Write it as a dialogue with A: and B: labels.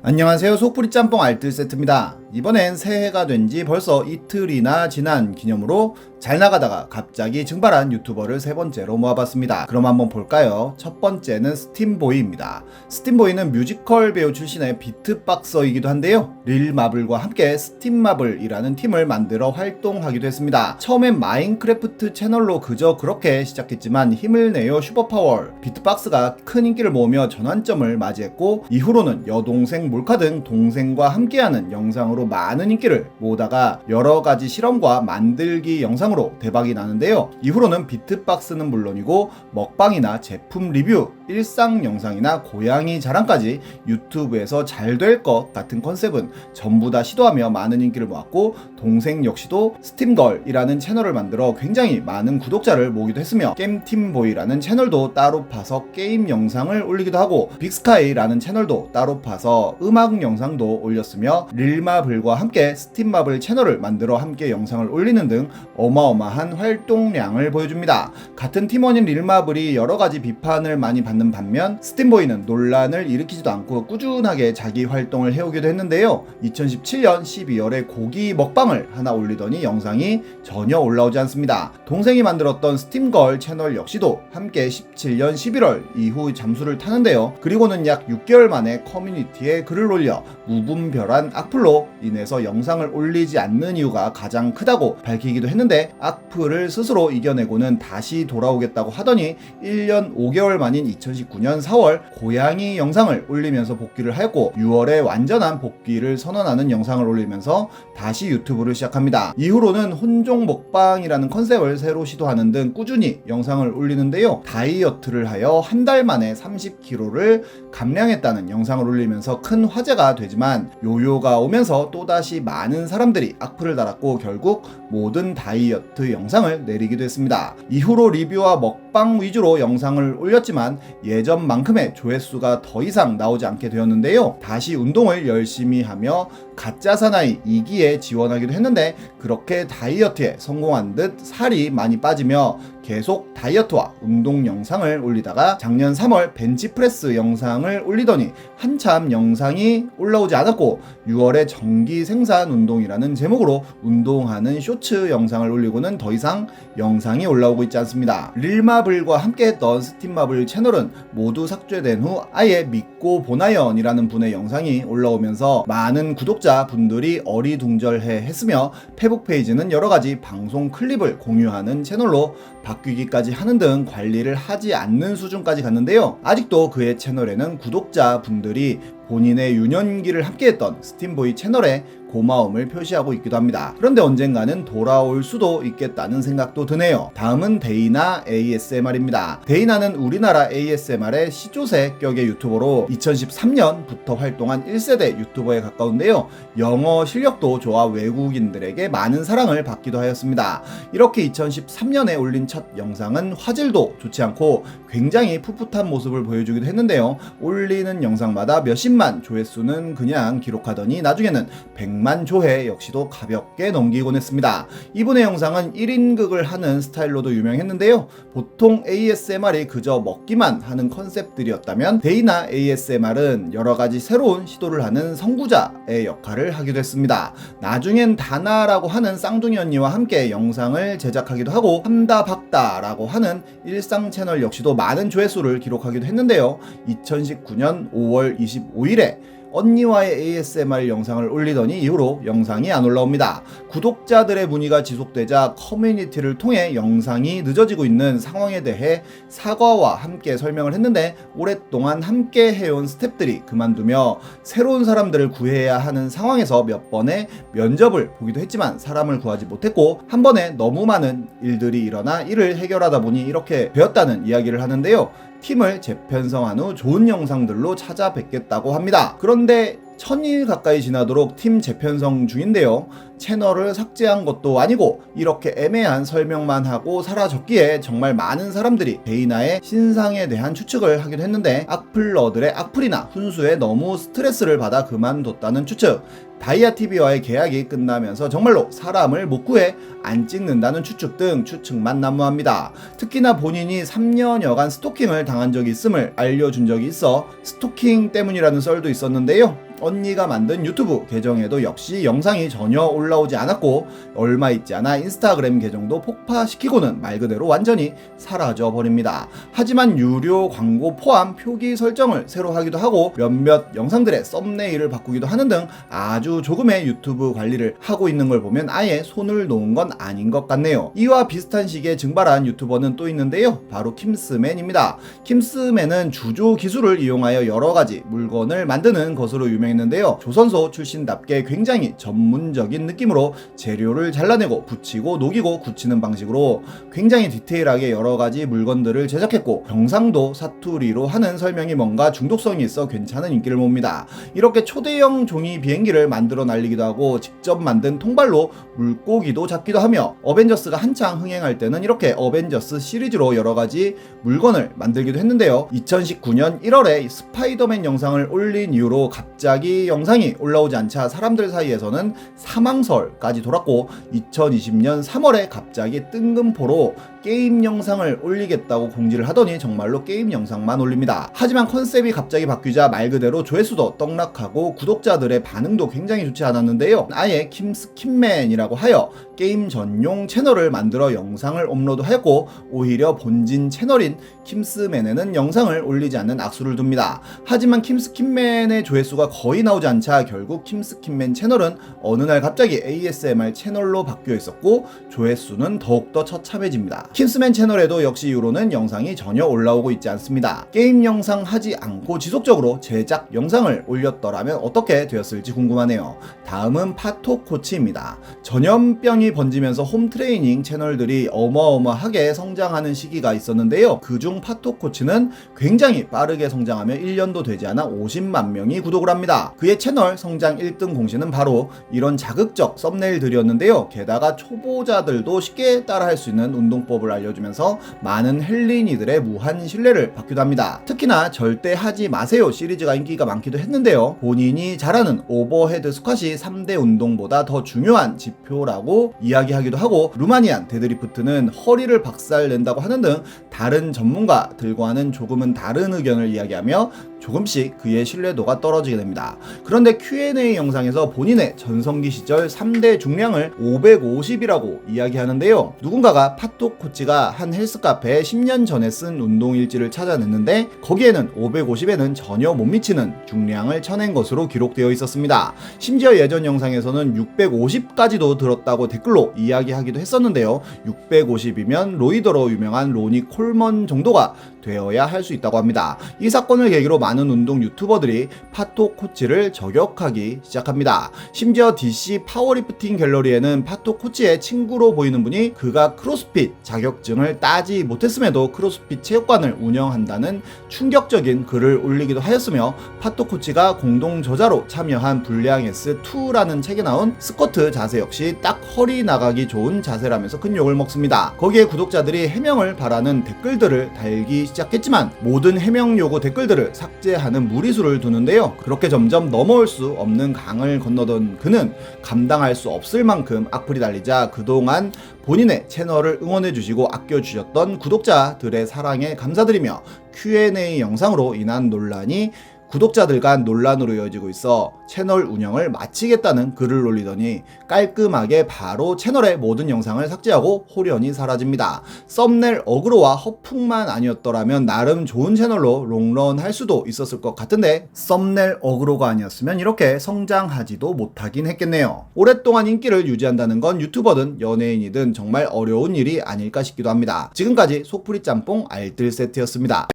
A: 안녕하세요. 속풀이 짬뽕 알뜰 세트입니다 이번엔 새해가 된 지 벌써 이틀이나 지난 기념으로 잘 나가다가 갑자기 증발한 유튜버를 세 번째로 모아봤습니다. 그럼 한번 볼까요? 첫 번째는 스팀보이입니다. 스팀보이는 뮤지컬 배우 출신의 비트박서이기도 한데요. 릴마블과 함께 스팀마블이라는 팀을 만들어 활동하기도 했습니다. 처음엔 마인크래프트 채널로 그저 그렇게 시작했지만 힘을 내요 슈퍼파워. 비트박스가 큰 인기를 모으며 전환점을 맞이했고 이후로는 여동생 몰카 등 동생과 함께하는 영상으로 많은 인기를 모으다가 여러 가지 실험과 만들기 영상으로 대박이 나는데요. 이후로는 비트박스는 물론이고 먹방이나 제품 리뷰, 일상 영상이나 고양이 자랑까지 유튜브에서 잘 될 것 같은 컨셉은 전부 다 시도하며 많은 인기를 모았고 동생 역시도 스팀걸이라는 채널을 만들어 굉장히 많은 구독자를 모으기도 했으며 게임팀보이라는 채널도 따로 파서 게임 영상을 올리기도 하고 빅스카이라는 채널도 따로 파서 음악 영상도 올렸으며 릴마블과 함께 스팀마블 채널을 만들어 함께 영상을 올리는 등 어마어마한 활동량을 보여줍니다. 같은 팀원인 릴마블이 여러 가지 비판을 많이 받는 반면 스팀보이는 논란을 일으키지도 않고 꾸준하게 자기 활동을 해오기도 했는데요. 2017년 12월에 고기 먹방을 하나 올리더니 영상이 전혀 올라오지 않습니다. 동생이 만들었던 스팀걸 채널 역시도 함께 17년 11월 이후 잠수를 타는데요. 그리고는 약 6개월 만에 커뮤니티에 글을 올려 무분별한 악플로 인해서 영상을 올리지 않는 이유가 가장 크다고 밝히기도 했는데 악플을 스스로 이겨내고는 다시 돌아오겠다고 하더니 1년 5개월 만인 2019년 4월 고양이 영상을 올리면서 복귀를 하였고 6월에 완전한 복귀를 선언하는 영상을 올리면서 다시 유튜브를 시작합니다. 이후로는 혼종 먹방이라는 컨셉을 새로 시도하는 등 꾸준히 영상을 올리는데요. 다이어트를 하여 한 달 만에 30kg를 감량했다는 영상을 올리면서 큰 화제가 되지만 요요가 오면서 또다시 많은 사람들이 악플을 달았고 결국 모든 다이어트 영상을 내리기도 했습니다. 이후로 리뷰와 먹방 위주로 영상을 올렸지만 예전만큼의 조회수가 더 이상 나오지 않게 되었는데요. 다시 운동을 열심히 하며 가짜 사나이 2기에 지원하기도 했는데 그렇게 다이어트에 성공한 듯 살이 많이 빠지며 계속 다이어트와 운동 영상을 올리다가 작년 3월 벤치프레스 영상을 올리더니 한참 영상이 올라오지 않았고 6월에 정기 생산 운동이라는 제목으로 운동하는 쇼츠 영상을 올리고는 더 이상 영상이 올라오고 있지 않습니다. 릴마블과 함께했던 스팀마블 채널은 모두 삭제된 후 아예 믿고 보나연이라는 분의 영상이 올라오면서 많은 구독자 분들이 어리둥절해 했으며 페북 페이지는 여러 가지 방송 클립을 공유하는 채널로 바뀌기까지 하는 등 관리를 하지 않는 수준까지 갔는데요. 아직도 그의 채널에는 구독자 분들이 본인의 유년기를 함께했던 스팀보이 채널에 고마움을 표시하고 있기도 합니다. 그런데 언젠가는 돌아올 수도 있겠다는 생각도 드네요. 다음은 데이나 ASMR입니다. 데이나는 우리나라 ASMR의 시조새 격의 유튜버로 2013년부터 활동한 1세대 유튜버에 가까운데요. 영어 실력도 좋아 외국인들에게 많은 사랑을 받기도 하였습니다. 이렇게 2013년에 올린 첫 영상은 화질도 좋지 않고 굉장히 풋풋한 모습을 보여주기도 했는데요. 올리는 영상마다 몇십 만 조회수는 그냥 기록하더니 나중에는 100만 조회 역시도 가볍게 넘기곤 했습니다. 이분의 영상은 1인극을 하는 스타일로도 유명했는데요. 보통 ASMR이 그저 먹기만 하는 컨셉들이었다면 데이나 ASMR은 여러 가지 새로운 시도를 하는 선구자의 역할을 하기도 했습니다. 나중엔 다나라고 하는 쌍둥이 언니와 함께 영상을 제작하기도 하고 함다 박다라고 하는 일상 채널 역시도 많은 조회수를 기록하기도 했는데요. 2019년 5월 25일 에 언니와의 ASMR 영상을 올리더니 이후로 영상이 안 올라옵니다. 구독자들의 문의가 지속되자 커뮤니티를 통해 영상이 늦어지고 있는 상황에 대해 사과와 함께 설명을 했는데 오랫동안 함께 해온 스탭들이 그만두며 새로운 사람들을 구해야 하는 상황에서 몇 번의 면접을 보기도 했지만 사람을 구하지 못했고 한 번에 너무 많은 일들이 일어나 이를 해결하다 보니 이렇게 되었다는 이야기를 하는데요. 팀을 재편성한 후 좋은 영상들로 찾아뵙겠다고 합니다. 그런데 천일 가까이 지나도록 팀 재편성 중인데요. 채널을 삭제한 것도 아니고 이렇게 애매한 설명만 하고 사라졌기에 정말 많은 사람들이 베이나의 신상에 대한 추측을 하기도 했는데 악플러들의 악플이나 훈수에 너무 스트레스를 받아 그만뒀다는 추측 다이아 TV와의 계약이 끝나면서 정말로 사람을 못 구해 안 찍는다는 추측 등 추측만 난무합니다. 특히나 본인이 3년여간 스토킹을 당한 적이 있음을 알려준 적이 있어 스토킹 때문이라는 썰도 있었는데요. 언니가 만든 유튜브 계정에도 역시 영상이 전혀 올라오지 않았고 얼마 있지 않아 인스타그램 계정도 폭파시키고는 말 그대로 완전히 사라져 버립니다. 하지만 유료 광고 포함 표기 설정을 새로 하기도 하고 몇몇 영상들의 썸네일을 바꾸기도 하는 등 아주 조금의 유튜브 관리를 하고 있는 걸 보면 아예 손을 놓은 건 아닌 것 같네요. 이와 비슷한 시기에 증발한 유튜버는 또 있는데요. 바로 킴스맨입니다. 킴스맨은 주조 기술을 이용하여 여러 가지 물건을 만드는 것으로 유명 했는데요. 조선소 출신답게 굉장히 전문적인 느낌으로 재료를 잘라내고 붙이고 녹이고 굳히는 방식으로 굉장히 디테일하게 여러 가지 물건들을 제작했고 경상도 사투리로 하는 설명이 뭔가 중독성이 있어 괜찮은 인기를 봅니다. 이렇게 초대형 종이 비행기를 만들어 날리기도 하고 직접 만든 통발로 물고기도 잡기도 하며 어벤져스가 한창 흥행할 때는 이렇게 어벤져스 시리즈로 여러 가지 물건을 만들기도 했는데요. 2019년 1월에 스파이더맨 영상을 올린 이후로 갑자기 영상이 올라오지 않자 사람들 사이에서는 사망설까지 돌았고 2020년 3월에 갑자기 뜬금포로 게임 영상을 올리겠다고 공지를 하더니 정말로 게임 영상만 올립니다. 하지만 컨셉이 갑자기 바뀌자 말 그대로 조회수도 떡락하고 구독자들의 반응도 굉장히 좋지 않았는데요. 아예 킴스킴맨이라고 하여 게임 전용 채널을 만들어 영상을 업로드하였고 오히려 본진 채널인 킴스맨에는 영상을 올리지 않는 악수를 둡니다. 하지만 킴스킴맨의 조회수가 거의 나오지 않자 결국 킴스킴맨 채널은 어느 날 갑자기 ASMR 채널로 바뀌어 있었고 조회수는 더욱더 처참해집니다. 킴스맨 채널에도 역시 이후로는 영상이 전혀 올라오고 있지 않습니다. 게임 영상 하지 않고 지속적으로 제작 영상을 올렸더라면 어떻게 되었을지 궁금하네요. 다음은 파토 코치입니다. 전염병이 번지면서 홈 트레이닝 채널들이 어마어마하게 성장하는 시기가 있었는데요. 그중 파토 코치는 굉장히 빠르게 성장하며 1년도 되지 않아 50만 명이 구독을 합니다. 그의 채널 성장 1등 공신은 바로 이런 자극적 썸네일들이었는데요. 게다가 초보자들도 쉽게 따라할 수 있는 운동법 을 알려주면서 많은 헬린이들의 무한 신뢰를 받기도 합니다. 특히나 절대 하지 마세요 시리즈가 인기가 많기도 했는데요. 본인이 잘하는 오버헤드 스쿼시 3대 운동보다 더 중요한 지표라고 이야기하기도 하고 루마니안 데드리프트는 허리를 박살낸다고 하는 등 다른 전문가들과 하는 조금은 다른 의견을 이야기하며 조금씩 그의 신뢰도가 떨어지게 됩니다. 그런데 Q&A 영상에서 본인의 전성기 시절 3대 중량을 550이라고 이야기하는데요. 누군가가 파토 코치가 한 헬스 카페에 10년 전에 쓴 운동 일지를 찾아냈는데 거기에는 550에는 전혀 못 미치는 중량을 쳐낸 것으로 기록되어 있었습니다. 심지어 예전 영상에서는 650까지도 들었다고 댓글로 이야기하기도 했었는데요. 650이면 로이더로 유명한 로니 콜먼 정도가 되어야 할 수 있다고 합니다. 이 사건을 계기로 많은 운동 유튜버들이 파토 코치를 저격하기 시작합니다. 심지어 DC 파워리프팅 갤러리에는 파토 코치의 친구로 보이는 분이 그가 크로스핏 자격증을 따지 못했음에도 크로스핏 체육관을 운영한다는 충격적인 글을 올리기도 하였으며 파토 코치가 공동 저자로 참여한 불량 S2라는 책에 나온 스쿼트 자세 역시 딱 허리 나가기 좋은 자세라면서 큰 욕을 먹습니다. 거기에 구독자들이 해명을 바라는 댓글들을 달기 시작했지만 모든 해명 요구 댓글들을 삭 제하는 무리수를 두는데요. 그렇게 점점 넘어올 수 없는 강을 건너던 그는 감당할 수 없을 만큼 악플이 달리자 그동안 본인의 채널을 응원해 주시고 아껴 주셨던 구독자들의 사랑에 감사드리며 Q&A 영상으로 인한 논란이 구독자들 간 논란으로 이어지고 있어 채널 운영을 마치겠다는 글을 올리더니 깔끔하게 바로 채널의 모든 영상을 삭제하고 홀연히 사라집니다. 썸네일 어그로와 허풍만 아니었더라면 나름 좋은 채널로 롱런 할 수도 있었을 것 같은데 썸네일 어그로가 아니었으면 이렇게 성장하지도 못하긴 했겠네요. 오랫동안 인기를 유지한다는 건 유튜버든 연예인이든 정말 어려운 일이 아닐까 싶기도 합니다. 지금까지 속풀이 짬뽕 알뜰 세트였습니다.